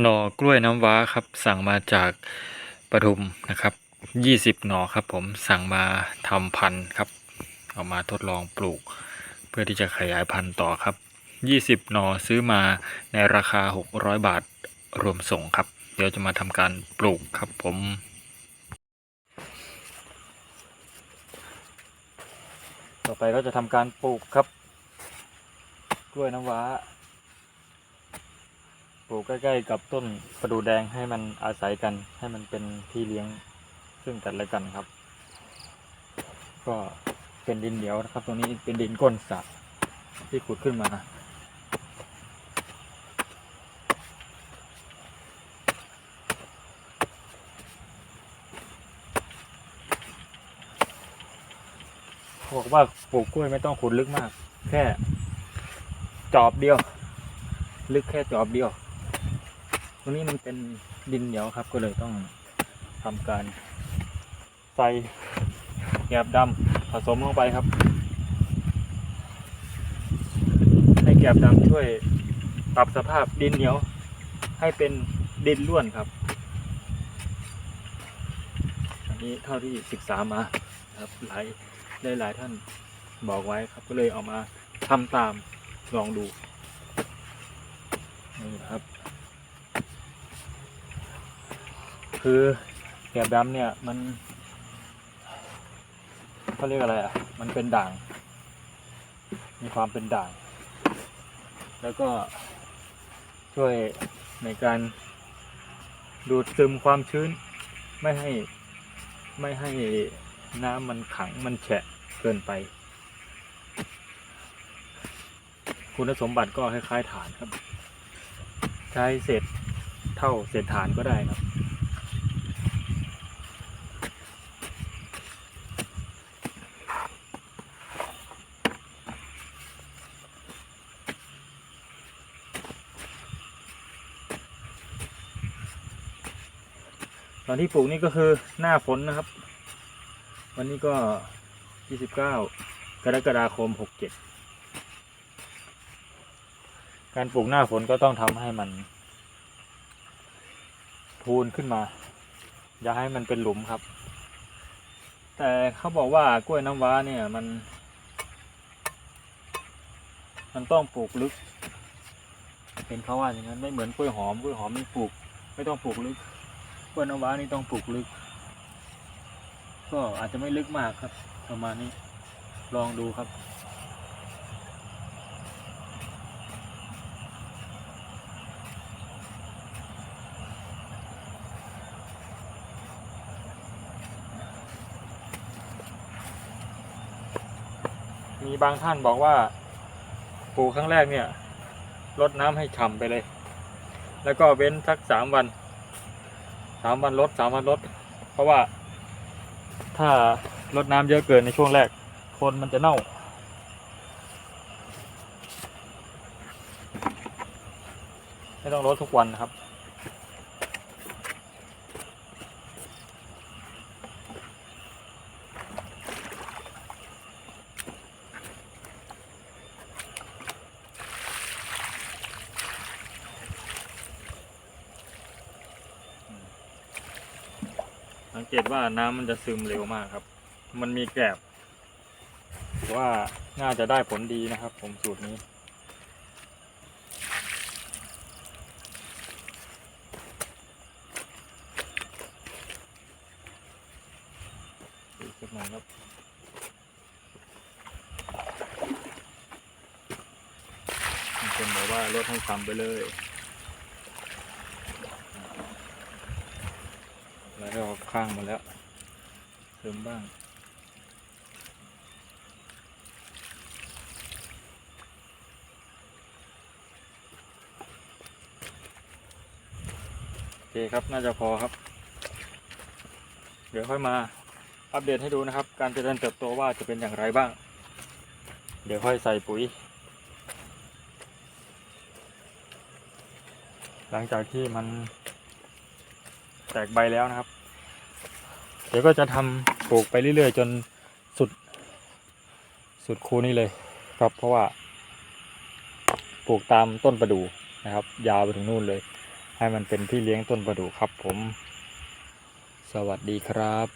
หน่อกล้วยน้ำว้าครับ สั่งมาจากปทุมนะครับยี่สิบหน่อครับผมสั่งมาทำพันธุ์ครับ เอามาทดลองปลูก เพื่อที่จะขยายพันธุ์ต่อครับยี่สิบหน่อซื้อมาในราคาหกร้อยบาทรวมส่งครับ เดี๋ยวจะมาทำการปลูกครับผมต่อไปก็จะทำการปลูกครับ กล้วยน้ำว้า ปลูกใกล้ๆกับต้นประดูแดงให้มันอาศัยกัน ให้มันเป็นที่เลี้ยงซึ่งกันและกันครับ ก็เป็นดินเหนียวนะครับ ตรงนี้เป็นดินก้นสระที่ขุดขึ้นมาเขาบอกว่าปลูกกล้วยไม่ต้องขุดลึกมาก แค่จอบเดียว ลึกแค่จอบเดียว ตรงนี้มันเป็นดินเหนียวครับก็เลยต้องทำการใส่แกบดำผสมลงไปครับ ให้แกบดำช่วยปรับสภาพดินเหนียว ให้เป็นดินร่วนครับ อันนี้เท่าที่ศึกษามาครับหลายหลายท่านบอกไว้ครับก็เลยเอามาทำตามลองดูนี่ครับ คือแกบดำเนี่ยมันเขาเรียกอะไรอะ มันเป็นด่าง มีความเป็นด่าง แล้วก็ช่วยในการดูดซึมความชื้น ไม่ให้ไม่ให้น้ำมันขังมันแฉะเกินไป คุณสมบัติก็คล้ายๆฐานครับ ใช้เศษเท่าเศษฐานก็ได้ครับ ตอนที่ปลูกนี่ก็คือหน้าฝนนะครับ วันนี้ก็ 29 กรกฎาคม 67 การปลูกหน้าฝนก็ต้องทำให้มันพูนขึ้นมา อย่าให้มันเป็นหลุมครับ แต่เขาบอกว่ากล้วยน้ำว้าเนี่ยมัน มันต้องปลูกลึก เป็นเขาว่าอย่างนั้นไม่เหมือนกล้วยหอมกล้วยหอมนี่ปลูก ไม่ต้องปลูกลึก กล้วยน้ำว้านี่ต้องปลูกลึก ก็อาจจะไม่ลึกมากครับ ประมาณนี้ลองดูครับ มีบางท่านบอกว่าปลูกครั้งแรกเนี่ยรดน้ำให้ฉ่ำไปเลย แล้วก็เว้นสักสามวัน สามวันลดสามวันลด เพราะว่า ถ้าลดน้ำเยอะเกินในช่วงแรกคนมันจะเน่า ไม่ต้องลดทุกวันนะครับ สังเกตว่าน้ำมันจะซึมเร็วมากครับ มันมีแกลบว่าน่าจะได้ผลดีนะครับ ผมสูตรนี้อีกสักหน่อยครับมีคนบอกว่าลดให้ต่ำไปเลย แล้วข้างมาแล้วเติมบ้างโอเคครับน่าจะพอครับ เดี๋ยวค่อยมาอัปเดตให้ดูนะครับ การเจริญเติบโตว่าจะเป็นอย่างไรบ้าง เดี๋ยวค่อยใส่ปุ๋ย หลังจากที่มัน แตกใบแล้วนะครับ เดี๋ยวก็จะทำปลูกไปเรื่อยๆ จนสุด สุดคูนี่เลยครับ เพราะว่า ปลูกตามต้นประดู่นะครับ ยาวไปถึงนู่นเลย ให้มันเป็นพี่เลี้ยงต้นประดู่ครับผม สวัสดีครับ